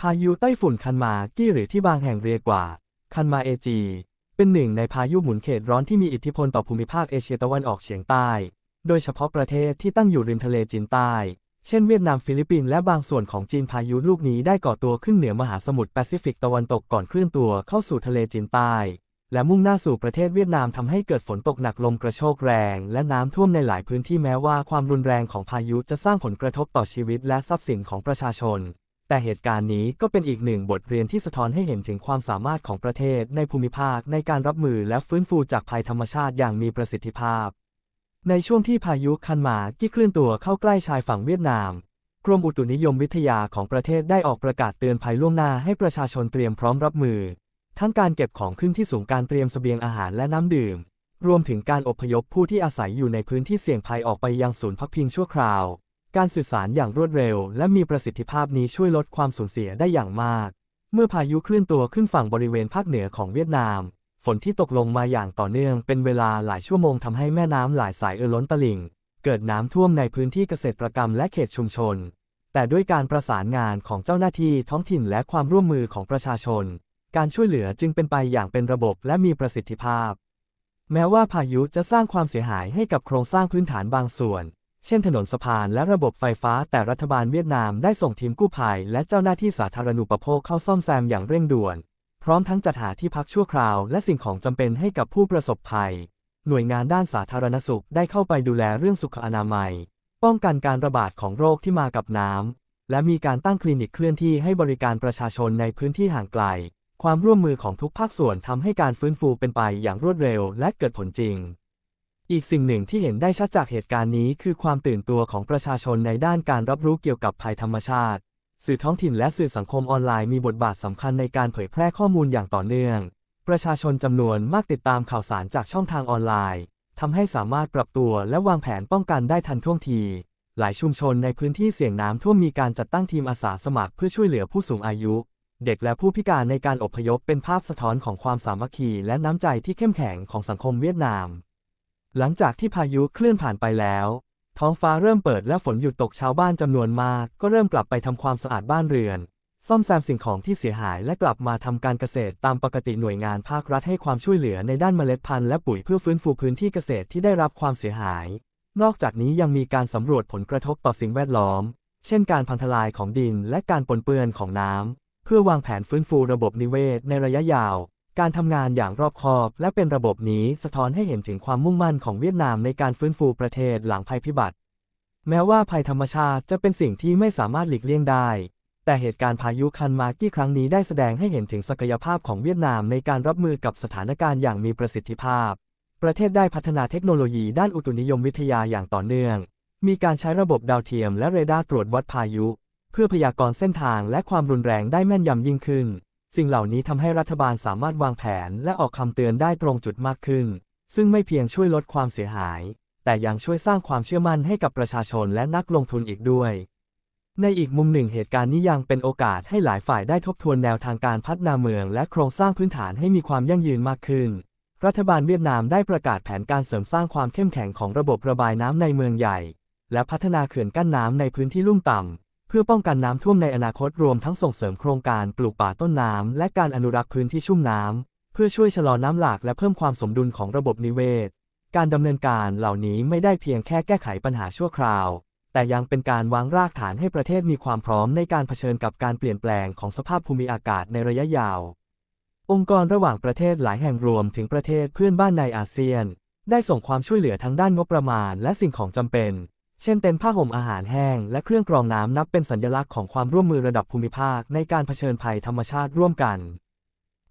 พายุไต้ฝุ่นคันมากี้หรือที่บางแห่งเรียกว่า คันมาเอจี เป็นหนึ่งในพายุหมุนเขตร้อนที่มีอิทธิพลต่อภูมิภาคเอเชียตะวันออกเฉียงใต้ โดยเฉพาะประเทศที่ตั้งอยู่ริมทะเลจีนใต้ เช่นเวียดนามฟิลิปปินส์และบางส่วนของจีนพายุลูกนี้ได้ก่อตัวขึ้นเหนือมหาสมุทรแปซิฟิกตะวันตกก่อนเคลื่อนตัวเข้าสู่ทะเลจีนใต้ และมุ่งหน้าสู่ประเทศเวียดนามทำให้เกิดฝนตกหนักลมกระโชกแรง และน้ำท่วมในหลายพื้นที่แม้ว่าความรุนแรงของพายุจะสร้างผลกระทบต่อชีวิตและทรัพย์สินของประชาชน แต่เหตุการณ์นี้ก็เป็นอีกหนึ่งบทเรียนที่สะท้อนให้เห็นถึงความสามารถของประเทศในภูมิภาคในการรับมือและฟื้นฟูจากภัยธรรมชาติอย่างมีประสิทธิภาพ ในช่วงที่พายุคันหมากี้เคลื่อนตัวเข้าใกล้ชายฝั่งเวียดนาม กรมอุตุนิยมวิทยาของประเทศได้ออกประกาศเตือนภัยล่วงหน้าให้ประชาชนเตรียมพร้อมรับมือ ทั้งการเก็บของขึ้นที่สูงการเตรียมเสบียงอาหารและน้ำดื่ม รวมถึงการอพยพผู้ที่อาศัยอยู่ในพื้นที่เสี่ยงภัยออกไปยังศูนย์พักพิงชั่วคราว การสื่อสารอย่างรวดเร็ว และมีประสิทธิภาพนี้ช่วยลดความสูญเสียได้อย่างมาก เมื่อพายุเคลื่อนตัวขึ้นฝั่งบริเวณภาคเหนือของเวียดนาม ฝนที่ตกลงมาอย่างต่อเนื่องเป็นเวลาหลายชั่วโมงทำให้แม่น้ำหลายสายเอ่อล้นตลิ่ง เกิดน้ำท่วมในพื้นที่เกษตรกรรมและเขตชุมชน แต่ด้วยการประสานงานของเจ้าหน้าที่ท้องถิ่นและความร่วมมือของประชาชน การช่วยเหลือจึงเป็นไปอย่างเป็นระบบและมีประสิทธิภาพ แม้ว่าพายุจะสร้างความเสียหายให้กับโครงสร้างพื้นฐานบางส่วน เช่นถนนสะพานและระบบไฟฟ้า แต่รัฐบาลเวียดนามได้ส่งทีมกู้ภัย และเจ้าหน้าที่สาธารณูปโภคเข้าซ่อมแซมอย่างเร่งด่วน พร้อมทั้งจัดหาที่พักชั่วคราว และสิ่งของจำเป็นให้กับผู้ประสบภัย หน่วยงานด้านสาธารณสุขได้เข้าไปดูแลเรื่องสุขอนามัย ป้องกันการระบาดของโรคที่มากับน้ำและมีการตั้งคลินิกเคลื่อนที่ให้บริการประชาชนในพื้นที่ห่างไกล ความร่วมมือของทุกภาคส่วนทำให้การฟื้นฟูเป็นไปอย่างรวดเร็วและเกิดผลจริง อีกสิ่งหนึ่งที่เห็นได้ชัดจากเหตุการณ์นี้คือความตื่นตัวของประชาชนในด้านการรับรู้เกี่ยวกับภัยธรรมชาติ สื่อท้องถิ่นและสื่อสังคมออนไลน์มีบทบาทสำคัญในการเผยแพร่ข้อมูลอย่างต่อเนื่อง ประชาชนจำนวนมากติดตามข่าวสารจากช่องทางออนไลน์ทำให้สามารถปรับตัวและวางแผนป้องกันได้ทันท่วงที หลายชุมชนในพื้นที่เสี่ยงน้ำท่วมมีการจัดตั้งทีมอาสาสมัครเพื่อช่วยเหลือผู้สูงอายุ เด็กและผู้พิการในการอพยพเป็นภาพสะท้อนของความสามัคคีและน้ำใจที่เข้มแข็งของสังคมเวียดนาม หลังจากที่พายุเคลื่อนผ่านไปแล้ว ท้องฟ้าเริ่มเปิดและฝนหยุดตกชาวบ้านจำนวนมาก ก็เริ่มกลับไปทำความสะอาดบ้านเรือน ซ่อมแซมสิ่งของที่เสียหายและกลับมาทำการเกษตรตามปกติหน่วยงานภาครัฐให้ความช่วยเหลือในด้านเมล็ดพันธุ์และปุ๋ยเพื่อฟื้นฟูพื้นที่เกษตรที่ได้รับความเสียหาย นอกจากนี้ยังมีการสำรวจผลกระทบต่อสิ่งแวดล้อม เช่น การพังทลายของดินและการปนเปื้อนของน้ำเพื่อวางแผนฟื้นฟูระบบนิเวศในระยะยาว การทำงานอย่างรอบคอบ และเป็นระบบนี้สะท้อนให้เห็นถึงความมุ่งมั่นของเวียดนามในการฟื้นฟูประเทศหลังภัยพิบัติ แม้ว่าภัยธรรมชาติจะเป็นสิ่งที่ไม่สามารถหลีกเลี่ยงได้ แต่เหตุการณ์พายุคันมากี้ครั้งนี้ได้แสดงให้เห็นถึงศักยภาพของเวียดนามในการรับมือกับสถานการณ์อย่างมีประสิทธิภาพ ประเทศได้พัฒนาเทคโนโลยีด้านอุตุนิยมวิทยาอย่างต่อเนื่อง มีการใช้ระบบดาวเทียมและเรดาร์ตรวจวัดพายุ เพื่อพยากรณ์เส้นทางและความรุนแรงได้แม่นยำยิ่งขึ้น สิ่งเหล่านี้ทำให้รัฐบาลสามารถวางแผนและออกคำเตือนได้ตรงจุดมากขึ้น ซึ่งไม่เพียงช่วยลดความเสียหาย แต่ยังช่วยสร้างความเชื่อมั่นให้กับประชาชนและนักลงทุนอีกด้วย ในอีกมุมหนึ่งเหตุการณ์นี้ยังเป็นโอกาสให้หลายฝ่ายได้ทบทวนแนวทางการพัฒนาเมือง และโครงสร้างพื้นฐานให้มีความยั่งยืนมากขึ้น รัฐบาลเวียดนามได้ประกาศแผนการเสริมสร้างความเข้มแข็งของระบบระบายน้ำในเมืองใหญ่ และพัฒนาเขื่อนกั้นน้ำในพื้นที่ลุ่มต่ำ เพื่อป้องกันน้ำท่วมในอนาคตรวมทั้งส่งเสริมโครงการปลูกป่าต้นน้ำและการอนุรักษ์พื้นที่ชุ่มน้ำเพื่อช่วยชะลอน้ำหลากและเพิ่มความสมดุลของระบบนิเวศ การดำเนินการเหล่านี้ไม่ได้เพียงแค่แก้ไขปัญหาชั่วคราว แต่ยังเป็นการวางรากฐานให้ประเทศมีความพร้อมในการเผชิญกับการเปลี่ยนแปลงของสภาพภูมิอากาศในระยะยาว องค์กรระหว่างประเทศหลายแห่งรวมถึงประเทศเพื่อนบ้านในอาเซียน ได้ส่งความช่วยเหลือทั้งด้านงบประมาณและสิ่งของจำเป็น เช่นเต็นท์ผ้าห่มอาหารแห้ง และเครื่องกรองน้ำนับเป็นสัญลักษณ์ของความร่วมมือระดับภูมิภาคในการเผชิญภัยธรรมชาติร่วมกัน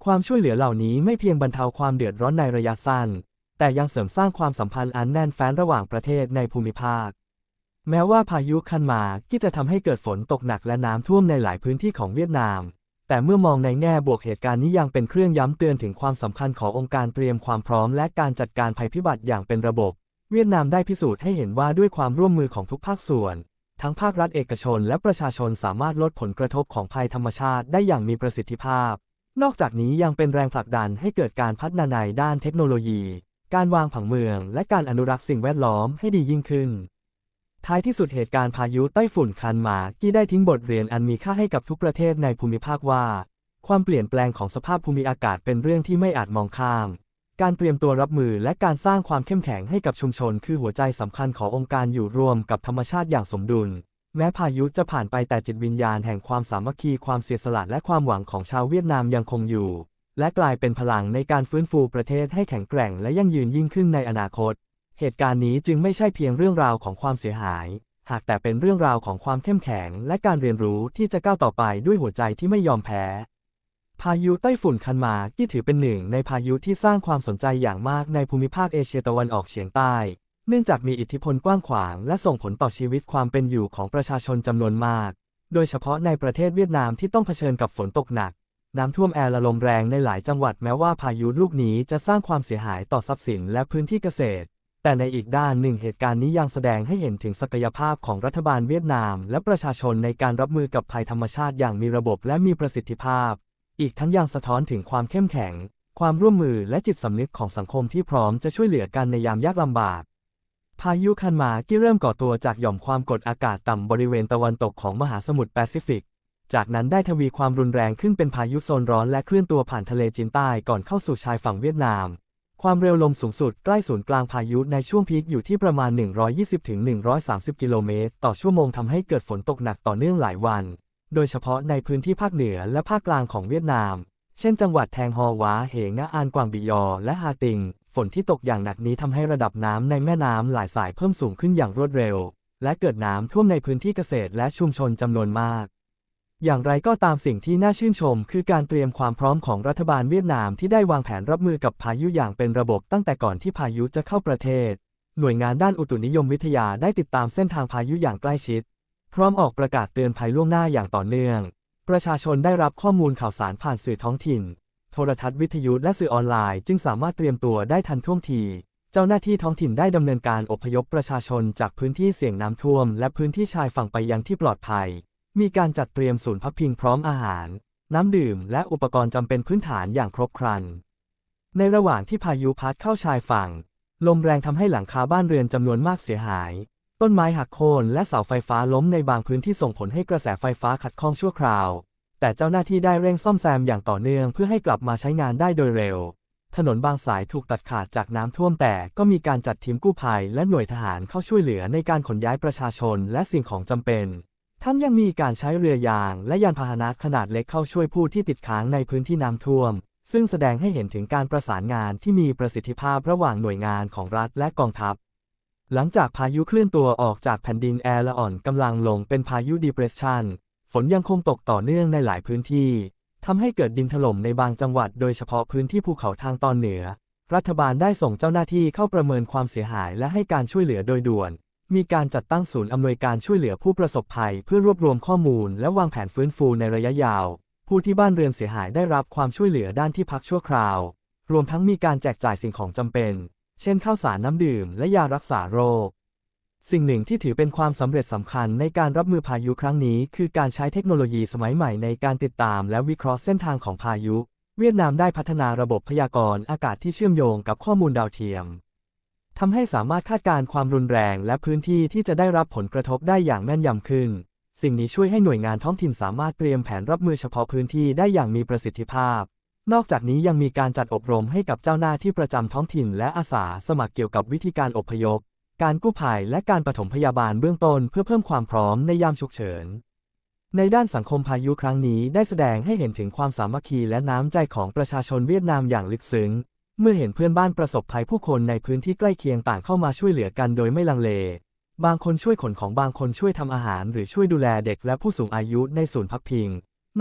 ความช่วยเหลือเหล่านี้ไม่เพียงบรรเทาความเดือดร้อนในระยะสั้น แต่ยังเสริมสร้างความสัมพันธ์อันแน่นแฟ้นระหว่างประเทศในภูมิภาค แม้ว่าพายุคันมาที่จะทำให้เกิดฝนตกหนักและน้ำท่วมในหลายพื้นที่ของเวียดนาม แต่เมื่อมองในแง่บวกเหตุการณ์นี้ยังเป็นเครื่องย้ำเตือนถึงความสำคัญขององค์การเตรียมความพร้อม และการจัดการภัยพิบัติอย่างเป็นระบบ เวียดนามได้พิสูจน์ให้เห็นว่าด้วยความร่วมมือของทุกภาคส่วน ทั้งภาครัฐเอกชนและประชาชนสามารถลดผลกระทบของภัยธรรมชาติได้อย่างมีประสิทธิภาพ นอกจากนี้ยังเป็นแรงผลักดันให้เกิดการพัฒนาในด้านเทคโนโลยี การวางผังเมืองและการอนุรักษ์สิ่งแวดล้อมให้ดียิ่งขึ้น ท้ายที่สุดเหตุการณ์พายุไต้ฝุ่นคันมาที่ได้ทิ้งบทเรียนอันมีค่าให้กับทุกประเทศในภูมิภาคว่า ความเปลี่ยนแปลงของสภาพภูมิอากาศเป็นเรื่องที่ไม่อาจมองข้าม การเตรียมตัวรับมือและการสร้างความเข้มแข็งให้กับชุมชน คือหัวใจสำคัญขององค์การอยู่รวมกับธรรมชาติอย่างสมดุล แม้พายุจะผ่านไปแต่จิตวิญญาณแห่งความสามัคคีความเสียสละและความหวังของชาวเวียดนามยังคงอยู่ และกลายเป็นพลังในการฟื้นฟูประเทศให้แข็งแกร่งและยั่งยืนยิ่งขึ้นในอนาคต เหตุการณ์นี้จึงไม่ใช่เพียงเรื่องราวของความเสียหาย หากแต่เป็นเรื่องราวของความเข้มแข็ง และการเรียนรู้ที่จะก้าวต่อไปด้วยหัวใจที่ไม่ยอมแพ้ พายุไต้ฝุ่นคันมาที่ถือเป็นหนึ่งในพายุที่สร้างความสนใจอย่างมากในภูมิภาคเอเชียตะวันออกเฉียงใต้ เนื่องจากมีอิทธิพลกว้างขวางและส่งผลต่อชีวิตความเป็นอยู่ของประชาชนจำนวนมาก โดยเฉพาะในประเทศเวียดนามที่ต้องเผชิญกับฝนตกหนัก น้ำท่วมแอร์และลมแรงในหลายจังหวัดแม้ว่าพายุลูกนี้จะสร้างความเสียหายต่อทรัพย์สินและพื้นที่เกษตร แต่ในอีกด้านหนึ่งเหตุการณ์นี้ยังแสดงให้เห็นถึงศักยภาพของรัฐบาลเวียดนาม และประชาชนในการรับมือกับภัยธรรมชาติอย่างมีระบบและมีประสิทธิภาพ อีกทั้งยังสะท้อนถึงความเข้มแข็ง ความร่วมมือและจิตสำนึกของสังคมที่พร้อมจะช่วยเหลือกันในยามยากลำบาก พายุคันมาที่เริ่มก่อตัวจากหย่อมความกดอากาศต่ำบริเวณตะวันตกของมหาสมุทรแปซิฟิก จากนั้นได้ทวีความรุนแรงขึ้นเป็นพายุโซนร้อนและเคลื่อนตัวผ่านทะเลจีนใต้ก่อนเข้าสู่ชายฝั่งเวียดนาม ความเร็วลมสูงสุดใกล้ศูนย์กลางพายุในช่วงพีคอยู่ที่ประมาณ 120-130 กิโลเมตรต่อชั่วโมงทำให้เกิดฝนตกหนักต่อเนื่องหลายวัน โดยเฉพาะในพื้นที่ภาคเหนือและภาคกลางของเวียดนาม เช่นจังหวัดแทงฮอวาเหงะอานกวางบิยอ และฮาติง ฝนที่ตกอย่างหนักนี้ทำให้ระดับน้ำในแม่น้ำหลายสายเพิ่มสูงขึ้นอย่างรวดเร็ว และเกิดน้ำท่วมในพื้นที่เกษตรและชุมชนจำนวนมาก อย่างไรก็ตามสิ่งที่น่าชื่นชม คือการเตรียมความพร้อมของรัฐบาลเวียดนามที่ได้วางแผนรับมือกับพายุอย่างเป็นระบบตั้งแต่ก่อนที่พายุจะเข้าประเทศ หน่วยงานด้านอุตุนิยมวิทยาได้ติดตามเส้นทางพายุอย่างใกล้ชิด พร้อมออกประกาศเตือนภัยล่วงหน้าอย่างต่อเนื่อง ประชาชนได้รับข้อมูลข่าวสารผ่านสื่อท้องถิ่น โทรทัศน์วิทยุและสื่อออนไลน์ จึงสามารถเตรียมตัวได้ทันท่วงที เจ้าหน้าที่ท้องถิ่นได้ดำเนินการอพยพประชาชนจากพื้นที่เสี่ยงน้ำท่วม และพื้นที่ชายฝั่งไปยังที่ปลอดภัย มีการจัดเตรียมศูนย์พักพิงพร้อมอาหาร น้ำดื่ม และอุปกรณ์จำเป็นพื้นฐานอย่างครบครัน ในระหว่างที่พายุพัดเข้าชายฝั่ง ลมแรงทำให้หลังคาบ้านเรือนจำนวนมากเสียหาย ต้นไม้หักโค่นและเสาไฟฟ้าล้มในบางพื้นที่ส่งผลให้กระแสไฟฟ้าขัดข้องชั่วคราว แต่เจ้าหน้าที่ได้เร่งซ่อมแซมอย่างต่อเนื่องเพื่อให้กลับมาใช้งานได้โดยเร็ว ถนนบางสายถูกตัดขาดจากน้ำท่วมแต่ก็มีการจัดทีมกู้ภัยและหน่วยทหารเข้าช่วยเหลือในการขนย้ายประชาชนและสิ่งของจำเป็นทั้งยังมีการใช้เรือยางและยานพาหนะขนาดเล็กเข้าช่วยผู้ที่ติดค้างในพื้นที่น้ำท่วม ซึ่งแสดงให้เห็นถึงการประสานงานที่มีประสิทธิภาพระหว่างหน่วยงานของรัฐและกองทัพ หลังจากพายุเคลื่อนตัวออกจากแผ่นดินแอร์ละอ่อนกำลังลงเป็นพายุ depression ฝนยังคงตกต่อเนื่องในหลายพื้นที่ทำให้เกิดดินถล่มในบางจังหวัดโดยเฉพาะพื้นที่ภูเขาทางตอนเหนือ รัฐบาลได้ส่งเจ้าหน้าที่เข้าประเมินความเสียหายและให้การช่วยเหลือโดยด่วน มีการจัดตั้งศูนย์อำนวยการช่วยเหลือผู้ประสบภัย เพื่อรวบรวมข้อมูล และวางแผนฟื้นฟูในระยะยาว ผู้ที่บ้านเรือนเสียหายได้รับความช่วยเหลือด้านที่พักชั่วคราว รวมทั้งมีการแจกจ่ายสิ่งของจำเป็น เช่นข้าวสารน้ำดื่มและยารักษาโรค สิ่งหนึ่งที่ถือเป็นความสำเร็จสำคัญในการรับมือพายุครั้งนี้ คือการใช้เทคโนโลยีสมัยใหม่ในการติดตามและวิเคราะห์เส้นทางของพายุ เวียดนามได้พัฒนาระบบพยากรณ์อากาศที่เชื่อมโยงกับข้อมูลดาวเทียมทำให้สามารถคาดการณ์ความรุนแรงและพื้นที่ที่จะได้รับผลกระทบได้อย่างแม่นยำขึ้น สิ่งนี้ช่วยให้หน่วยงานท้องถิ่นสามารถเตรียมแผนรับมือเฉพาะพื้นที่ได้อย่างมีประสิทธิภาพ นอกจากนี้ยังมีการจัดอบรมให้กับเจ้าหน้าที่ประจำท้องถิ่นและอาสาสมัครเกี่ยวกับวิธีการอพยพ การกู้ภัยและการปฐมพยาบาลเบื้องต้นเพื่อเพิ่มความพร้อมในยามฉุกเฉิน ในด้านสังคมพายุครั้งนี้ได้แสดงให้เห็นถึงความสามัคคีและน้ำใจของประชาชนเวียดนามอย่างลึกซึ้ง เมื่อเห็นเพื่อนบ้านประสบภัยผู้คนในพื้นที่ใกล้เคียงต่างเข้ามาช่วยเหลือกันโดยไม่ลังเล บางคนช่วยขนของบางคนช่วยทำอาหาร หรือช่วยดูแลเด็กและผู้สูงอายุในศูนย์พักพิง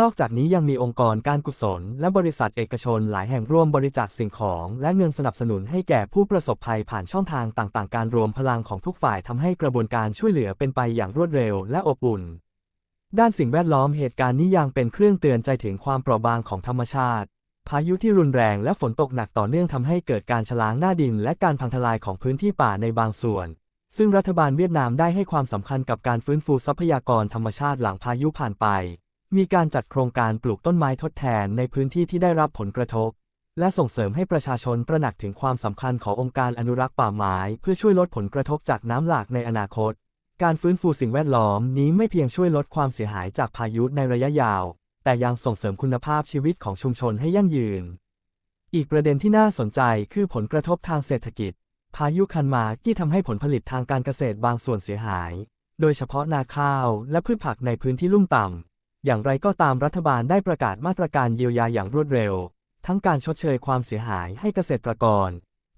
นอกจากนี้ยังมีองค์กรการกุศล และบริษัทเอกชนหลายแห่งร่วมบริจาคสิ่งของ และเงินสนับสนุนให้แก่ผู้ประสบภัยผ่านช่องทางต่างๆ การรวมพลังของทุกฝ่ายทำให้กระบวนการช่วยเหลือเป็นไปอย่างรวดเร็วและอบอุ่น ด้านสิ่งแวดล้อมเหตุการณ์นี้ยังเป็นเครื่องเตือนใจถึงความเปราะบางของธรรมชาติ พายุที่รุนแรงและฝนตกหนักต่อเนื่องทำให้เกิดการชะล้างหน้าดิน และการพังทลายของพื้นที่ป่าในบางส่วนซึ่งรัฐบาลเวียดนามได้ให้ความสำคัญกับการฟื้นฟูทรัพยากรธรรมชาติหลังพายุผ่านไป มีการจัดโครงการปลูกต้นไม้ทดแทนในพื้นที่ที่ได้รับผลกระทบ และส่งเสริมให้ประชาชนตระหนักถึงความสำคัญขององค์การอนุรักษ์ป่าไม้ เพื่อช่วยลดผลกระทบจากน้ำหลากในอนาคต การฟื้นฟูสิ่งแวดล้อมนี้ไม่เพียงช่วยลดความเสียหายจากพายุในระยะยาว แต่ยังส่งเสริมคุณภาพชีวิตของชุมชนให้ยั่งยืน อีกประเด็นที่น่าสนใจคือผลกระทบทางเศรษฐกิจ พายุคันมากี้ทำให้ผลผลิตทางการเกษตรบางส่วนเสียหาย โดยเฉพาะนาข้าวและพืชผักในพื้นที่ลุ่มต่ำ อย่างไรก็ตามรัฐบาลได้ประกาศมาตรการเยียวยาอย่างรวดเร็ว ทั้งการชดเชยความเสียหายให้เกษตรกร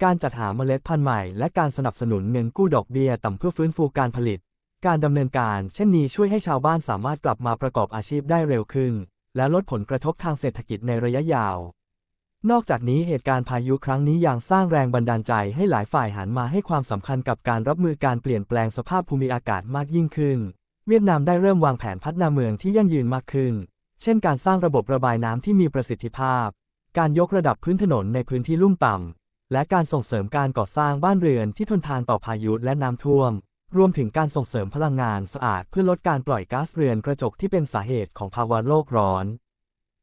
การจัดหาเมล็ดพันธุ์ใหม่ และการสนับสนุนเงินกู้ดอกเบี้ยต่ำเพื่อฟื้นฟูการผลิต การดำเนินการเช่นนี้ช่วยให้ชาวบ้านสามารถกลับมาประกอบอาชีพได้เร็วขึ้น และลดผลกระทบทางเศรษฐกิจในระยะยาว นอกจากนี้เหตุการณ์พายุครั้งนี้ยังสร้างแรงบันดาลใจให้หลายฝ่ายหันมาให้ความสำคัญกับการรับมือการเปลี่ยนแปลงสภาพภูมิอากาศมากยิ่งขึ้น เวียดนามได้เริ่มวางแผนพัฒนาเมืองที่ยั่งยืนมากขึ้น เช่นการสร้างระบบระบายน้ำที่มีประสิทธิภาพ การยกระดับพื้นถนนในพื้นที่ลุ่มต่ำ และการส่งเสริมการก่อสร้างบ้านเรือนที่ทนทานต่อพายุและน้ำท่วม รวมถึงการส่งเสริมพลังงานสะอาดเพื่อลดการปล่อยก๊าซเรือนกระจกที่เป็นสาเหตุของภาวะโลกร้อน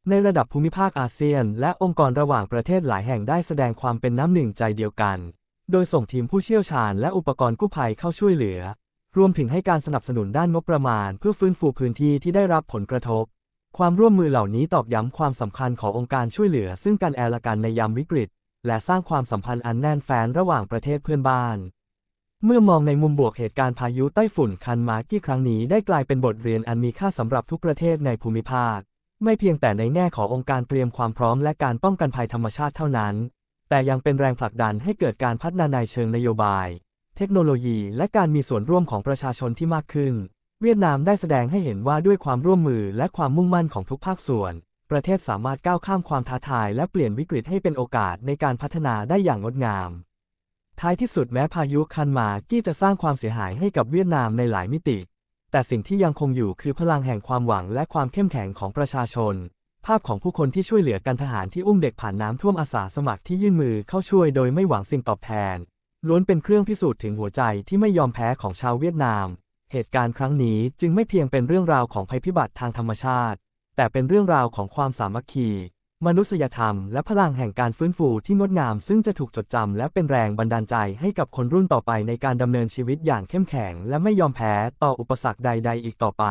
ในระดับภูมิภาคอาเซียน และองค์กรระหว่างประเทศหลายแห่งได้แสดงความเป็นน้ำหนึ่งใจเดียวกัน โดยส่งทีมผู้เชี่ยวชาญและอุปกรณ์กู้ภัยเข้าช่วยเหลือ รวมถึงให้การสนับสนุนด้านงบประมาณ เพื่อฟื้นฟูพื้นที่ที่ได้รับผลกระทบ ความร่วมมือเหล่านี้ตอกย้ำความสำคัญขององค์การช่วยเหลือ ซึ่งกันและกันในยามวิกฤต และสร้างความสัมพันธ์อันแน่นแฟ้นระหว่างประเทศเพื่อนบ้าน เมื่อมองในมุมบวกเหตุการณ์พายุไต้ฝุ่นคันมากี้ครั้งนี้ได้กลายเป็นบทเรียนอันมีค่าสำหรับทุกประเทศในภูมิภาค ไม่เพียงแต่ในแง่ขององค์การเตรียมความพร้อมและการป้องกันภัยธรรมชาติเท่านั้น แต่ยังเป็นแรงผลักดันให้เกิดการพัฒนาในเชิงนโยบาย เทคโนโลยี และการมีส่วนร่วมของประชาชนที่มากขึ้น เวียดนามได้แสดงให้เห็นว่าด้วยความร่วมมือและความมุ่งมั่นของทุกภาคส่วน ประเทศสามารถก้าวข้ามความท้าทาย และเปลี่ยนวิกฤตให้เป็นโอกาสในการพัฒนาได้อย่างงดงาม ท้ายที่สุดแม้พายุคันมากี้จะสร้างความเสียหายให้กับเวียดนามในหลายมิติ แต่สิ่งที่ยังคงอยู่คือพลังแห่งความหวังและความเข้มแข็งของประชาชนภาพของผู้คนที่ช่วยเหลือกันทหารที่อุ้มเด็กผ่านน้ำท่วมอาสาสมัครที่ยื่นมือเข้าช่วยโดยไม่หวังสิ่งตอบแทน ล้วนเป็นเครื่องพิสูจน์ถึงหัวใจที่ไม่ยอมแพ้ของชาวเวียดนาม เหตุการณ์ครั้งนี้จึงไม่เพียงเป็นเรื่องราวของภัยพิบัติทางธรรมชาติ แต่เป็นเรื่องราวของความสามัคคี มนุษยธรรม และพลังแห่งการฟื้นฟูที่งดงาม ซึ่งจะถูกจดจำและเป็นแรงบันดาลใจให้กับคนรุ่นต่อไปในการดำเนินชีวิตอย่างเข้มแข็ง และไม่ยอมแพ้ต่ออุปสรรคใด ๆ อีกต่อไป